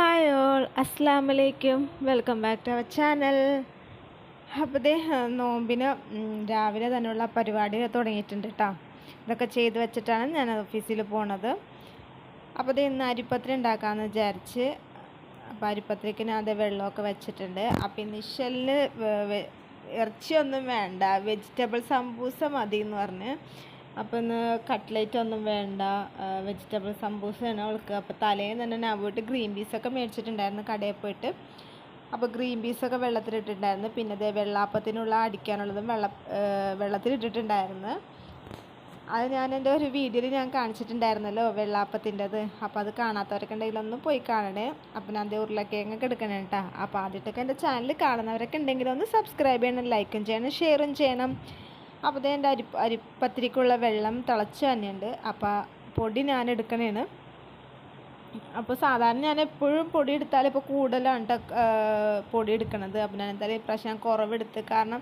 Hi all അസ്സാം വലൈക്കും welcome back to our channel. അപ്പോൾ ദേ നോമ്പിന് രാവിലെ തന്നെയുള്ള പരിപാടി തുടങ്ങിയിട്ടുണ്ട് കേട്ടോ ഇതൊക്കെ ചെയ്ത് വെച്ചിട്ടാണ് ഞാൻ ഓഫീസിൽ പോണത്. അപ്പോൾ ദേ ഇന്ന് അരിപ്പത്തിരി ഉണ്ടാക്കാമെന്ന് വിചാരിച്ച് അപ്പോൾ അരിപ്പത്തിരിക്ക് ഞാൻ അതേ വെള്ളമൊക്കെ വെച്ചിട്ടുണ്ട്. അപ്പോൾ ഇനിഷ്യലിന് ഇറച്ചിയൊന്നും വേണ്ട. വെജിറ്റബിൾ സമ്പൂസ മതി എന്ന് പറഞ്ഞ്. അപ്പോൾ ഇന്ന് കട്ട്ലേറ്റ് ഒന്നും വേണ്ട വെജിറ്റബിൾ സംബൂസയാണ് അവൾക്ക്. അപ്പോൾ തലേന്ന് തന്നെ ഞാൻ പോയിട്ട് ഗ്രീൻ പീസൊക്കെ മേടിച്ചിട്ടുണ്ടായിരുന്നു കടയിൽ പോയിട്ട്. അപ്പോൾ ഗ്രീൻ പീസൊക്കെ വെള്ളത്തിലിട്ടിട്ടുണ്ടായിരുന്നു. പിന്നെ അതേ വെള്ളാപ്പത്തിനുള്ള അടിക്കാനുള്ളതും വെള്ള വെള്ളത്തിലിട്ടിട്ടുണ്ടായിരുന്നു. അത് ഞാൻ എന്റെ ഒരു വീഡിയോയിൽ ഞാൻ കാണിച്ചിട്ടുണ്ടായിരുന്നല്ലോ വെള്ളാപ്പത്തിന്റെത്. അപ്പോൾ അത് കാണാത്തവരൊക്കെ ഉണ്ടെങ്കിൽ ഒന്ന് പോയി കാണണേ. അപ്പോൾ ഞാൻ അതേ ഉരുളക്കിഴങ്ങൊക്കെ എടുക്കണേ കേട്ടോ അപ്പോൾ ആദ്യമായിട്ടൊക്കെ എന്റെ ചാനൽ കാണുന്നവരൊക്കെ ഉണ്ടെങ്കിൽ ഒന്ന് സബ്സ്ക്രൈബ് ചെയ്യണം ലൈക്കും ചെയ്യണം ഷെയറും ചെയ്യണം. അപ്പോൾ ഇതേ എന്റെ അരി അരിപ്പത്തിരിക്കുള്ള വെള്ളം തിളച്ച് തന്നെയുണ്ട് അപ്പോൾ പൊടി ഞാൻ എടുക്കണേണ് അപ്പോൾ സാധാരണ ഞാൻ എപ്പോഴും പൊടി എടുത്താൽ ഇപ്പോൾ കൂടുതലാണ് പൊടി എടുക്കണത്. അപ്പോൾ ഞാൻ എന്തായാലും ഇപ്രാവശ്യം ഞാൻ കുറവെടുത്ത്. കാരണം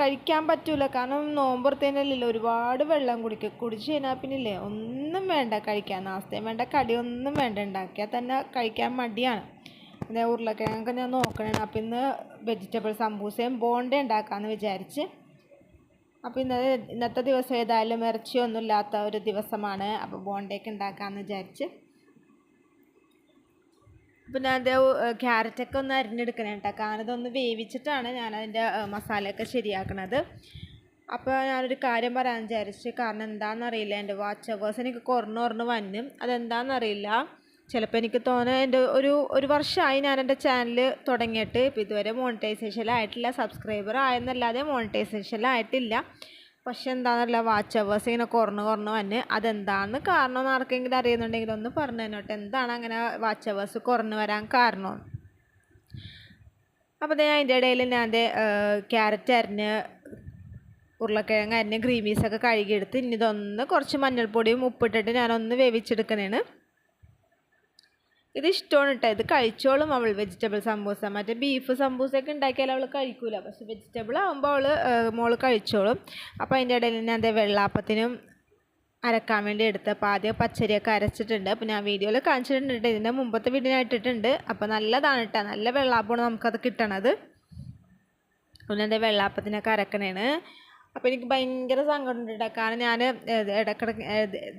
കഴിക്കാൻ പറ്റൂല. കാരണം നോമ്പുറത്തേനല്ലല്ലോ ഒരുപാട് വെള്ളം കുടിക്കുക കുടിച്ച് കഴിഞ്ഞാൽ പിന്നെ ഇല്ലേ ഒന്നും വേണ്ട കഴിക്കാൻ. നാസ്തയും വേണ്ട കടിയൊന്നും വേണ്ട. ഉണ്ടാക്കിയാൽ തന്നെ കഴിക്കാൻ മടിയാണ്. പിന്നെ ഉരുളക്കിഴങ്ങൊക്കെ ഞാൻ നോക്കണേ അപ്പം ഇന്ന് വെജിറ്റബിൾ സമ്പൂസയും ബോണ്ട ഉണ്ടാക്കാമെന്ന് വിചാരിച്ച് അപ്പോൾ ഇന്നത്തെ ഇന്നത്തെ ദിവസം ഏതായാലും ഇറച്ചിയൊന്നും ഇല്ലാത്ത ഒരു ദിവസമാണ്. അപ്പോൾ ബോണ്ടയൊക്കെ ഉണ്ടാക്കാമെന്ന് വിചാരിച്ച്. അപ്പോൾ ഞാൻ അത് ക്യാരറ്റൊക്കെ ഒന്ന് അരിഞ്ഞെടുക്കണം കേട്ടോ. കാരണം ഇതൊന്ന് വേവിച്ചിട്ടാണ് ഞാൻ അതിന്റെ മസാലയൊക്കെ ശരിയാക്കണത്. അപ്പോൾ ഞാനൊരു കാര്യം പറയാൻ വിചാരിച്ചു കാരണം എന്താണെന്നറിയില്ല എന്റെ വാച്ച് അവേഴ്സ് എനിക്ക് കുറഞ്ഞു കുറഞ്ഞ് വന്നു. അതെന്താണെന്നറിയില്ല ചിലപ്പോൾ എനിക്ക് തോന്നുന്നത് എന്റെ ഒരു ഒരു വർഷമായി ഞാൻ എന്റെ ചാനൽ തുടങ്ങിയിട്ട്. ഇപ്പോൾ ഇതുവരെ മോണിറ്റൈസേഷൻ ആയിട്ടില്ല. സബ്സ്ക്രൈബർ ആയെന്നല്ലാതെ മോണിറ്റൈസേഷൻ ആയിട്ടില്ല. പക്ഷെ എന്താണെന്നല്ല വാച്ച് അവേഴ്സ് ഇങ്ങനെ കുറഞ്ഞ് കുറഞ്ഞ് വന്ന് അതെന്താണെന്ന് കാരണം എന്ന് ആർക്കെങ്കിലും അറിയുന്നുണ്ടെങ്കിൽ ഒന്ന് പറഞ്ഞു തന്നോട്ടെ എന്താണ് അങ്ങനെ വാച്ച് അവേഴ്സ് കുറഞ്ഞു വരാൻ കാരണം അപ്പോൾ ഞാൻ അതിന്റെ ഇടയിൽ ഞാൻ ക്യാരറ്റ് അരിഞ്ഞ് ഉരുളക്കിഴങ്ങ് അരിഞ്ഞ് ഗ്രീൻ പീസൊക്കെ കഴുകിയെടുത്ത് ഇനി ഇതൊന്ന് കുറച്ച് മഞ്ഞൾപ്പൊടിയും ഉപ്പിട്ടിട്ട് ഞാനൊന്ന് വേവിച്ചെടുക്കണേണ്. ഇത് ഇഷ്ടമാണ് കേട്ടോ ഇത് കഴിച്ചോളും അവൾ വെജിറ്റബിൾ സമൂസ. മറ്റേ ബീഫ് സമൂസയൊക്കെ ഉണ്ടാക്കിയാൽ അവൾ കഴിക്കൂല. പക്ഷെ വെജിറ്റബിൾ ആകുമ്പോൾ അവൾ മോൾ കഴിച്ചോളും. അപ്പോൾ അതിന്റെ ഇടയിൽ തന്നെ അതേ വെള്ളാപ്പത്തിനും അരക്കാൻ വേണ്ടി എടുത്ത് അപ്പോൾ ആദ്യം പച്ചരിയൊക്കെ അരച്ചിട്ടുണ്ട്. അപ്പോൾ ഞാൻ വീഡിയോയിൽ കാണിച്ചിട്ടുണ്ട് ഇതിന്റെ മുമ്പത്തെ വീടിനായിട്ടിട്ടുണ്ട് അപ്പോൾ നല്ലതാണ് കേട്ടോ നല്ല വെള്ളാപ്പമാണ് നമുക്കത് കിട്ടണത്. പിന്നെ എന്റെ വെള്ളാപ്പത്തിനൊക്കെ അരക്കണേണ്. അപ്പോൾ എനിക്ക് ഭയങ്കര സങ്കടമുണ്ട് കാരണം ഞാൻ ഇടക്കിടക്ക്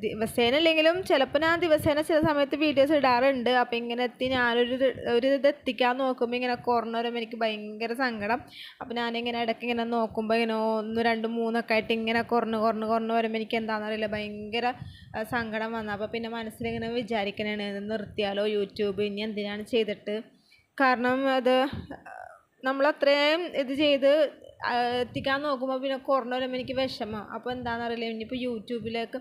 ദിവസേന അല്ലെങ്കിലും ചിലപ്പോൾ ഞാൻ ദിവസേന ചില സമയത്ത് വീഡിയോസ് ഇടാറുണ്ട്. അപ്പോൾ ഇങ്ങനെ എത്തി ഞാനൊരു ഒരു ഇത് എത്തിക്കാൻ നോക്കുമ്പോൾ ഇങ്ങനെ കുറഞ്ഞ വരുമ്പോൾ എനിക്ക് ഭയങ്കര സങ്കടം. അപ്പോൾ ഞാനിങ്ങനെ ഇടയ്ക്ക് ഇങ്ങനെ നോക്കുമ്പോൾ ഇങ്ങനെ ഒന്ന് രണ്ട് മൂന്നൊക്കെ ആയിട്ട് ഇങ്ങനെ കുറഞ്ഞ് കുറഞ്ഞ് കുറഞ്ഞ് വരുമ്പോൾ എനിക്ക് എന്താണെന്നറിയില്ല ഭയങ്കര സങ്കടം വന്നു. അപ്പോൾ പിന്നെ മനസ്സിലിങ്ങനെ വിചാരിക്കണേ നിർത്തിയാലോ യൂട്യൂബ്? ഇനി എന്തിനാണ് ചെയ്തിട്ട്? കാരണം അത് നമ്മളത്രയും ഇത് ചെയ്ത് എത്തിക്കാൻ നോക്കുമ്പോൾ പിന്നെ കുറഞ്ഞ വരുമ്പോൾ എനിക്ക് വിഷമം. അപ്പോൾ എന്താണെന്നറിയില്ല ഇനിയിപ്പോൾ യൂട്യൂബിലേക്ക്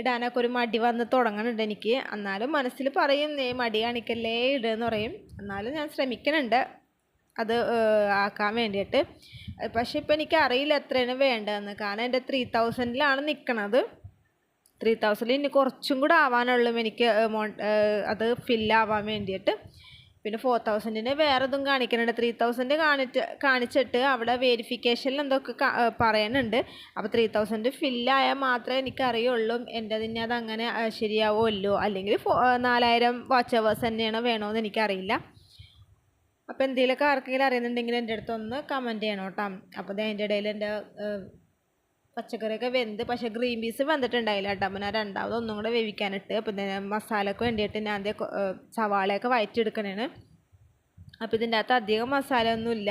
ഇടാനൊക്കെ ഒരു മടി വന്ന് തുടങ്ങുന്നുണ്ട് എനിക്ക്. എന്നാലും മനസ്സിൽ പറയും നീ മടി കാണിക്കല്ലേ ഇടുകയെന്ന് പറയും. എന്നാലും ഞാൻ ശ്രമിക്കുന്നുണ്ട് അത് ആക്കാൻ വേണ്ടിയിട്ട്. പക്ഷേ ഇപ്പോൾ എനിക്ക് അറിയില്ല എത്രയാണ് വേണ്ടതെന്ന്. കാരണം എന്റെ ത്രീ തൗസൻഡിലാണ് നിൽക്കണത് ത്രീ തൗസൻഡിൽ ഇനി കുറച്ചും കൂടെ ആവാനുള്ളൂ എനിക്ക് അത് ഫില്ലാവാൻ വേണ്ടിയിട്ട്. പിന്നെ ഫോർ തൗസൻഡിന് വേറെ ഇതും കാണിക്കുന്നുണ്ട്. ത്രീ തൗസൻഡ് കാണിച്ച് കാണിച്ചിട്ട് അവിടെ വെരിഫിക്കേഷനിൽ എന്തൊക്കെ പറയാനുണ്ട് അപ്പോൾ ത്രീ തൗസൻഡ് ഫില്ലായാൽ മാത്രമേ എനിക്കറിയുള്ളൂ. എന്റെ തന്നെ അത് അങ്ങനെ ശരിയാവുമല്ലോ. അല്ലെങ്കിൽ നാലായിരം വാച്ച് അവേഴ്സ് തന്നെയാണ് വേണമെന്ന് എനിക്കറിയില്ല. അപ്പോൾ എന്തെങ്കിലുമൊക്കെ ആർക്കെങ്കിലും അറിയുന്നുണ്ടെങ്കിൽ എന്റെ അടുത്തൊന്ന് കമന്റ് ചെയ്യണം കേട്ടോ. അപ്പോൾ അതിന്റെ ഇടയിൽ എന്റെ പച്ചക്കറിയൊക്കെ വെന്ത് പക്ഷേ ഗ്രീൻ പീസ് വെന്തിട്ടുണ്ടായില്ല കേട്ടോ. അപ്പം ഞാൻ രണ്ടാമത് ഒന്നും കൂടെ വേവിക്കാനിട്ട്. അപ്പം മസാലയ്ക്ക് വേണ്ടിയിട്ട് ഞാൻ അതേ സവാളയൊക്കെ വയറ്റിയെടുക്കണേണ്. അപ്പോൾ ഇതിന്റെ അകത്ത് അധികം മസാല ഒന്നുമില്ല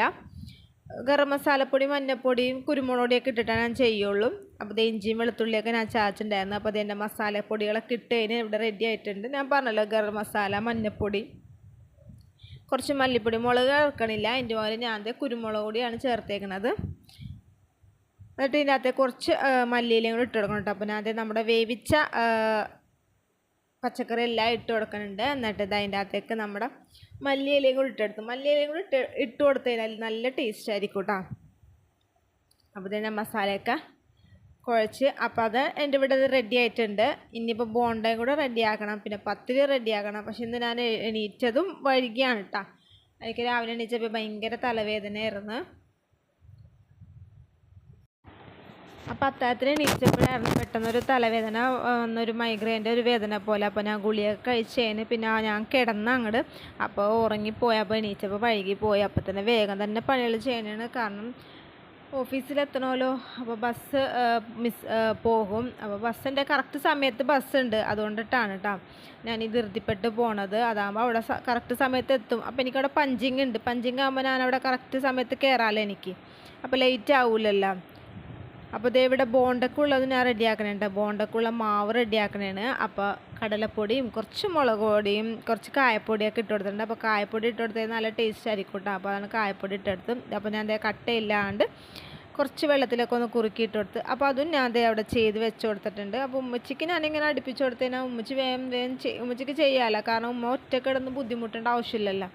ഗരം മസാലപ്പൊടി മഞ്ഞപ്പൊടിയും കുരുമുളക് പൊടിയൊക്കെ ഇട്ടിട്ടാണ് ഞാൻ ചെയ്യുള്ളൂ. അപ്പോൾ ഇത് ഇഞ്ചിയും വെളുത്തുള്ളിയൊക്കെ ഞാൻ ചാച്ചിട്ടുണ്ടായിരുന്നു അപ്പോൾ അതിന്റെ മസാലപ്പൊടികളൊക്കെ ഇട്ട് കഴിഞ്ഞ് ഇവിടെ റെഡി ആയിട്ടുണ്ട്. ഞാൻ പറഞ്ഞല്ലോ ഗരം മസാല മഞ്ഞപ്പൊടി. കുറച്ച് മല്ലിപ്പൊടി മുളക് ചേർക്കണില്ല അതിന്റെ പോലെ ഞാൻ കുരുമുളക് പൊടിയാണ് ചേർത്തേക്കണത്. എന്നിട്ട് ഇതിനകത്ത് കുറച്ച് മല്ലിയിലും മല്ലിയിലയും കൂടി ഇട്ട് കൊടുക്കണം കേട്ടോ അപ്പോൾ ഞാൻ നമ്മുടെ വേവിച്ച പച്ചക്കറി എല്ലാം ഇട്ട് കൊടുക്കുന്നുണ്ട് എന്നിട്ട് ഇത് അതിന്റെ അകത്തേക്ക് നമ്മുടെ മല്ലിയിലയും കൂടി ഇട്ടെടുത്തു മല്ലിയിലയും കൂടി ഇട്ട് ഇട്ട് കൊടുത്തു കഴിഞ്ഞാൽ നല്ല ടേസ്റ്റ് ആയിരിക്കും കേട്ടോ അപ്പോൾ തന്നെ മസാലയൊക്കെ കുഴച്ച് അപ്പോൾ അത് എന്റെ ഇവിടെ അത് റെഡി ആയിട്ടുണ്ട്. ഇനിയിപ്പോൾ ബോണ്ടയും കൂടെ റെഡി ആക്കണം. പിന്നെ പത്തിരി റെഡി ആക്കണം. പക്ഷെ ഇന്ന് ഞാൻ എണീറ്റതും വൈകിയാണ് കേട്ടോ എനിക്ക് രാവിലെ എണീച്ചപ്പോൾ ഭയങ്കര തലവേദനയായിരുന്നു. അപ്പോൾ അത്താഴത്തിന് എണീച്ചപ്പോഴായിരുന്നു പെട്ടെന്നൊരു തലവേദന വന്നൊരു മൈഗ്രൈന്റെ ഒരു വേദന പോലെ. അപ്പോൾ ഞാൻ ഗുളിയൊക്കെ കഴിച്ചതിന് പിന്നെ ഞാൻ കിടന്ന അങ്ങോട്ട് അപ്പോൾ ഉറങ്ങിപ്പോയി. അപ്പോൾ എണീച്ചപ്പോൾ വൈകി പോയി. അപ്പോൾ തന്നെ വേഗം തന്നെ പണികൾ ചെയ്യണതാണ് കാരണം ഓഫീസിലെത്തണമല്ലോ അപ്പോൾ ബസ് മിസ് പോകും. അപ്പോൾ ബസ്സിന്റെ കറക്റ്റ് സമയത്ത് ബസ് ഉണ്ട് അതുകൊണ്ടിട്ടാണ് കേട്ടോ ഞാൻ ഈ ധൃതിപ്പെട്ട് പോണത്. അതാകുമ്പോൾ അവിടെ കറക്റ്റ് സമയത്ത് എത്തും. അപ്പോൾ എനിക്കവിടെ പഞ്ചിങ് ഉണ്ട്. പഞ്ചിങ് ആകുമ്പോൾ ഞാൻ അവിടെ കറക്റ്റ് സമയത്ത് കയറാമല്ലോ എനിക്ക്. അപ്പോൾ ലേറ്റ് ആവില്ലല്ലോ അപ്പോൾ ദേ ഇവിടെ ബോണ്ടക്കുള്ളത് ഞാൻ റെഡിയാക്കണുണ്ട് ബോണ്ടക്കുള്ള മാവ് റെഡിയാക്കണേണ്. അപ്പോൾ കടലപ്പൊടിയും കുറച്ച് മുളക് പൊടിയും കുറച്ച് കായപ്പൊടിയൊക്കെ ഇട്ട് കൊടുത്തിട്ടുണ്ട്. അപ്പോൾ കായപ്പൊടി ഇട്ട് കൊടുത്തത് നല്ല ടേസ്റ്റ് ആയിരിക്കും കേട്ടോ അപ്പോൾ അതാണ് കായപ്പൊടി ഇട്ടെടുത്ത് അപ്പോൾ ഞാൻ കട്ടയില്ലാണ്ട് കുറച്ച് വെള്ളത്തിലൊക്കെ ഒന്ന് കുറുക്കി കൊടുത്ത്. അപ്പോൾ അതും ഞാൻ ദേ അവിടെ ചെയ്ത് വെച്ച് കൊടുത്തിട്ടുണ്ട്. അപ്പോൾ ഉമ്മച്ചിക്ക് ഞാനിങ്ങനെ അടുപ്പിച്ച് കൊടുത്തതിനാൽ ഉമ്മച്ചി വേഗം വേഗം ഉമ്മച്ചിക്ക് ചെയ്യാമല്ലോ കാരണം ഉമ്മ ഒറ്റക്കിടന്ന് ബുദ്ധിമുട്ടേണ്ട ആവശ്യമില്ലല്ലോ.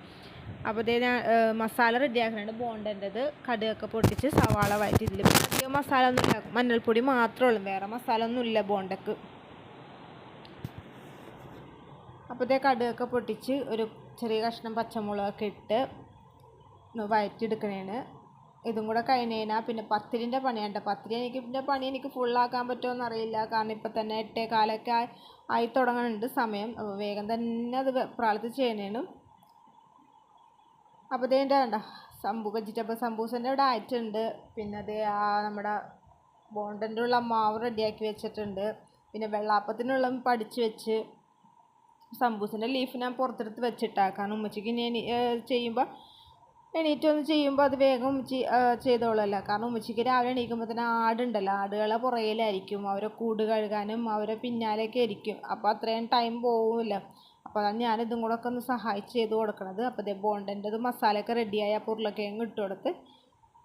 അപ്പോൾ ഇതേ ഞാൻ മസാല റെഡിയാക്കുന്നുണ്ട് ബോണ്ടന്റെത് കടുകൊക്കെ പൊട്ടിച്ച് സവാള വഴറ്റി ഇതിൽ അധികം മസാല ഒന്നും ഇല്ല. മഞ്ഞൾപ്പൊടി മാത്രമേ ഉള്ളൂ. വേറെ മസാല ഒന്നും ഇല്ല ബോണ്ടക്ക്. അപ്പോൾ ഇതേ കടുകൊക്കെ പൊട്ടിച്ച് ഒരു ചെറിയ കഷ്ണം പച്ചമുളകൊക്കെ ഇട്ട് വഴറ്റിയെടുക്കണേണ് ഇതും കൂടെ കഴിഞ്ഞ് കഴിഞ്ഞാൽ പിന്നെ പത്തിരിന്റെ പണിയുണ്ട് പത്തിരി എനിക്ക് പിന്നെ പണി എനിക്ക് ഫുള്ളാക്കാൻ പറ്റുമോ അറിയില്ല കാരണം ഇപ്പം തന്നെ എട്ടേ കാലൊക്കെ ആയി തുടങ്ങുന്നുണ്ട് സമയം. വേഗം തന്നെ അത് പ്രാർത്ഥിച്ച് ചെയ്യണേണ് അപ്പോൾ ഇതേന്റെ വേണ്ട സംഭു വെജിറ്റബിൾ സംബൂസന്റെ ഇവിടെ ആയിട്ടുണ്ട് പിന്നെ അത് ആ നമ്മുടെ ബോണ്ടന്റെ ഉള്ള മാവ് റെഡിയാക്കി വെച്ചിട്ടുണ്ട്. പിന്നെ വെള്ളാപ്പത്തിനുള്ള പഠിച്ച് വെച്ച് സംബൂസിന്റെ ലീഫ് ഞാൻ പുറത്തെടുത്ത് കാരണം ഉമ്മച്ചിക്ക് ഇനി ചെയ്യുമ്പോൾ എണീറ്റ് ഒന്ന് ചെയ്യുമ്പോൾ അത് വേഗം ഉമ്മച്ചി ചെയ്തോളല്ല. കാരണം ഉമ്മച്ചിക്ക് രാവിലെ എണീക്കുമ്പോൾ തന്നെ ആടുണ്ടല്ലോ. ആടുകളെ പുറകിലായിരിക്കും. അവരെ കൂട് കഴുകാനും അവരെ പിന്നാലെയൊക്കെ ആയിരിക്കും അപ്പോൾ അത്രയും ടൈം പോവില്ല. അപ്പോൾ ഞാനിതും കൂടെ ഒക്കെ ഒന്ന് സഹായിച്ച് ചെയ്ത് കൊടുക്കണത്. അപ്പോൾ ഇതേ ബോണ്ടന്റെത് മസാലയൊക്കെ റെഡിയായി അപ്പോൾ ഉരുളക്കിഴങ്ങ് ഇട്ട് കൊടുത്ത്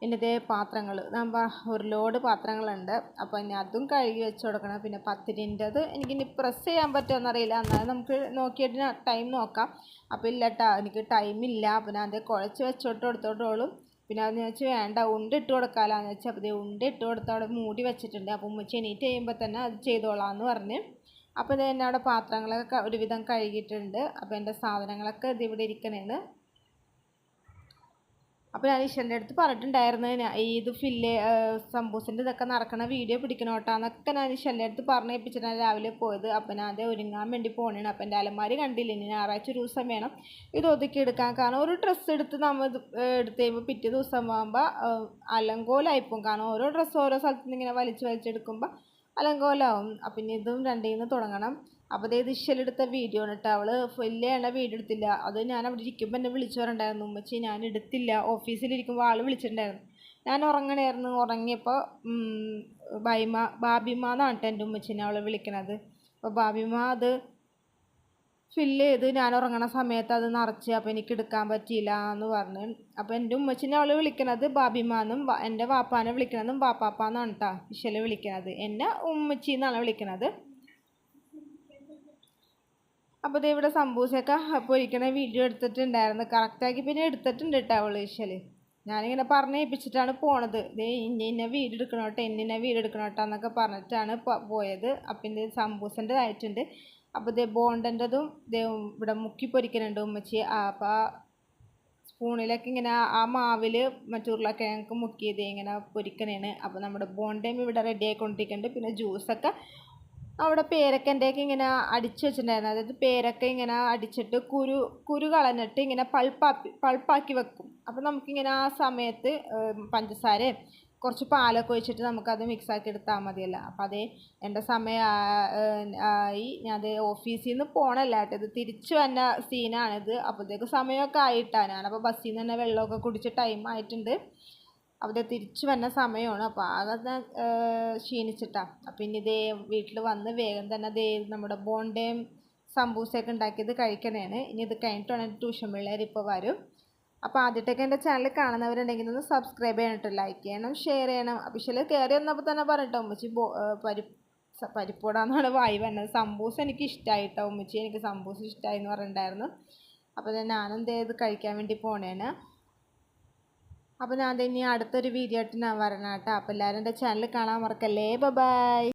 പിന്നെ ഇതേ പാത്രങ്ങൾ നമ്മൾ ഒരു ലോഡ് പാത്രങ്ങളുണ്ട്. അപ്പോൾ ഇനി അതും കഴുകി വെച്ച് കൊടുക്കണം. പിന്നെ പത്തിരിന്റെത് എനിക്കിനി പ്രസ് ചെയ്യാൻ പറ്റുമോ അറിയില്ല എന്നാലും നമുക്ക് നോക്കിയിട്ട് ടൈം നോക്കാം. അപ്പോൾ ഇല്ല കേട്ടോ എനിക്ക് ടൈമില്ല അപ്പോൾ ഞാൻ അത് കുഴച്ച് വെച്ചോട്ട് കൊടുത്തോട്ടോളും. പിന്നെ അതെന്ന് വെച്ചാൽ വേണ്ട ഉണ്ട ഇട്ട് കൊടുക്കാമെന്ന് വെച്ചാൽ അപ്പോൾ ഉണ്ട ഇട്ട് കൊടുത്ത് മൂടി വെച്ചിട്ടുണ്ട്. അപ്പോൾ ഉമ്മച്ചി എണീറ്റ് ചെയ്യുമ്പോൾ തന്നെ അത് ചെയ്തോളാം എന്ന് പറഞ്ഞ് അപ്പോൾ ഇത് എന്റെ അവിടെ പാത്രങ്ങളൊക്കെ ഒരുവിധം കഴുകിയിട്ടുണ്ട്. അപ്പോൾ എന്റെ സാധനങ്ങളൊക്കെ ഇത് ഇവിടെ ഇരിക്കണേന്ന് അപ്പോൾ ഞാൻ ഈശ്വരന്റെ അടുത്ത് പറഞ്ഞിട്ടുണ്ടായിരുന്നു ഞാൻ ഇത് ഫില്ല് സംബൂസിന്റെ ഇതൊക്കെ നടക്കണ വീഡിയോ പിടിക്കണം കേട്ടോ എന്നൊക്കെ ഞാൻ ഈശ്വരന്റെ അടുത്ത് പറഞ്ഞ് ഏൽപ്പിച്ചിട്ടാണ് രാവിലെ പോയത്. അപ്പോൾ ഞാൻ അത് ഒരുങ്ങാൻ വേണ്ടി പോകണേണ് അപ്പോൾ എന്റെ അലമാരി കണ്ടില്ല ഇനി ഞായറാഴ്ച ഒരു ദിവസം വേണം ഇത് ഒതുക്കി എടുക്കാൻ. കാരണം ഒരു ഡ്രസ്സ് എടുത്ത് നമ്മൾ എടുത്ത് കഴിയുമ്പോൾ പിറ്റേ ദിവസം ആകുമ്പോൾ അലങ്കോലായിപ്പോവും. കാരണം ഓരോ ഡ്രസ്സ് ഓരോ സ്ഥലത്ത് നിന്ന് ഇങ്ങനെ വലിച്ച് വലിച്ചെടുക്കുമ്പോൾ അലങ്കോലാവും. ഇനി ഇതും രണ്ടിൽ നിന്ന് തുടങ്ങണം. അപ്പോൾ ദേ ഇത് ഇശ്വലെടുത്ത വീഡിയോ ആണ് കേട്ടോ അവൾ വലിയ എണ്ണ വീഡിയോ എടുത്തില്ല. അത് ഞാൻ അവിടെ ഇരിക്കുമ്പോൾ എന്നെ വിളിച്ചു പറഞ്ഞിട്ടുണ്ടായിരുന്നു. ഉമ്മച്ചി ഞാൻ എടുത്തില്ല. ഓഫീസിലിരിക്കുമ്പോൾ ആൾ വിളിച്ചിട്ടുണ്ടായിരുന്നു. ഞാൻ ഉറങ്ങണമായിരുന്നു ഉറങ്ങിയപ്പോൾ ബൈമ ബാബിമ എന്നാണ് കേട്ടോ എന്റെ ഉമ്മച്ചിനെ അവളെ വിളിക്കണത്. അപ്പോൾ ബാബിമ അത് ഫില്ല് ചെയ്ത് ഞാൻ ഉറങ്ങണ സമയത്ത് അത് നിറച്ച് അപ്പോൾ എനിക്ക് എടുക്കാൻ പറ്റിയില്ല എന്ന് പറഞ്ഞ്. അപ്പോൾ എന്റെ ഉമ്മച്ചിനെ അവൾ വിളിക്കണത് ബാബിമാന്നും എന്റെ വാപ്പാനെ വിളിക്കണതും ബാപ്പാപ്പാന്നാണ് കേട്ടോ ഇശൽ വിളിക്കണത്. എന്നെ ഉമ്മച്ചി എന്നാണ് വിളിക്കണത്. അപ്പോൾ ഇത് ഇവിടെ സംബൂസൊക്കെ പൊരിക്കണ വീഡിയോ എടുത്തിട്ടുണ്ടായിരുന്നു. കറക്റ്റാക്കി പിന്നെ എടുത്തിട്ടുണ്ട് കേട്ടോ അവൾ ഇശൽ ഞാനിങ്ങനെ പറഞ്ഞേൽപ്പിച്ചിട്ടാണ് പോണത്. ദേ ഇന്ന ഇന്ന വീട് എടുക്കണോട്ടെ ഇന്ന ഇന്ന വീട് എടുക്കണോട്ടെ എന്നൊക്കെ പറഞ്ഞിട്ടാണ് പോയത്. അപ്പം ഇത് ആയിട്ടുണ്ട് അപ്പോൾ ഇതേ ബോണ്ടന്റെതും ദേ ഇവിടെ മുക്കി പൊരിക്കുന്നുണ്ട് ഉമ്മച്ചി. അപ്പോൾ സ്പൂണിലൊക്കെ ഇങ്ങനെ ആ മാവിൽ മറ്റുരുളക്കിഴങ്ങ് മുക്കിയത് ഇങ്ങനെ പൊരിക്കണേണ്. അപ്പോൾ നമ്മുടെ ബോണ്ടയും ഇവിടെ റെഡി ആയിക്കൊണ്ടിരിക്കുന്നുണ്ട് പിന്നെ ജ്യൂസൊക്കെ അവിടെ പേരക്കന്റെയൊക്കെ ഇങ്ങനെ അടിച്ച് വെച്ചിട്ടുണ്ടായിരുന്നു. അതായത് പേരക്ക ഇങ്ങനെ അടിച്ചിട്ട് കുരു കുരു കളഞ്ഞിട്ട് ഇങ്ങനെ പൾപ്പാക്കി പൾപ്പാക്കി വെക്കും. അപ്പോൾ നമുക്കിങ്ങനെ ആ സമയത്ത് പഞ്ചസാരയും കുറച്ച് പാലൊക്കെ ഒഴിച്ചിട്ട് നമുക്കത് മിക്സാക്കി എടുത്താൽ മതിയല്ലോ. അപ്പോൾ അതേ എന്റെ സമയം ആയി. ഞാൻ അത് ഓഫീസിൽ നിന്ന് പോകണല്ല കേട്ടോ. ഇത് തിരിച്ചു വന്ന സീനാണിത് അപ്പോഴത്തേക്ക് സമയമൊക്കെ ആയിട്ടാണ് ഞാനപ്പോൾ ബസ്സിൽ നിന്ന് തന്നെ വെള്ളമൊക്കെ കുടിച്ച് ടൈം ആയിട്ടുണ്ട്. അവിടെ തിരിച്ചു വന്ന സമയമാണ്. അപ്പോൾ ആകെ ക്ഷീണിച്ചിട്ടാണ് അപ്പം ഇനി ഇതേ വീട്ടിൽ വന്ന് വേഗം തന്നെ ദേ നമ്മുടെ ബോണ്ടയും സംബൂസയൊക്കെ ഉണ്ടാക്കിയത് കഴിക്കണേണ്. ഇനി ഇത് കഴിഞ്ഞിട്ടാണ് ട്യൂഷൻ പിള്ളേർ ഇപ്പോൾ വരും. അപ്പോൾ ആദ്യമായിട്ടൊക്കെ എന്റെ ചാനൽ കാണുന്നവരുണ്ടെങ്കിൽ ഒന്ന് സബ്സ്ക്രൈബ് ചെയ്യണം ലൈക്ക് ചെയ്യണം ഷെയർ ചെയ്യണം. അഫീഷ്യൽ കയറി വന്നപ്പോൾ തന്നെ പറഞ്ഞിട്ടോ ഉമ്മച്ചി പരി പരിപ്പ് പരിപ്പൂടാന്നാണ് വായി വന്നത്. സമ്പൂസ എനിക്ക് ഇഷ്ടമായിട്ടോ ഉമ്മച്ചി? എനിക്ക് സമ്പൂസ ഇഷ്ടമായി എന്ന് പറഞ്ഞിട്ടുണ്ടായിരുന്നു. അപ്പോൾ ഞാൻ ഞാനെന്ത് ചെയ്ത് കഴിക്കാൻ വേണ്ടി പോണേന് അപ്പോൾ ഞാൻ ഇനി അടുത്തൊരു വീഡിയോ ആയിട്ട് ഞാൻ വരണം കേട്ടോ അപ്പോൾ എല്ലാവരും എന്റെ ചാനൽ കാണാൻ മറക്കല്ലേ. ബൈ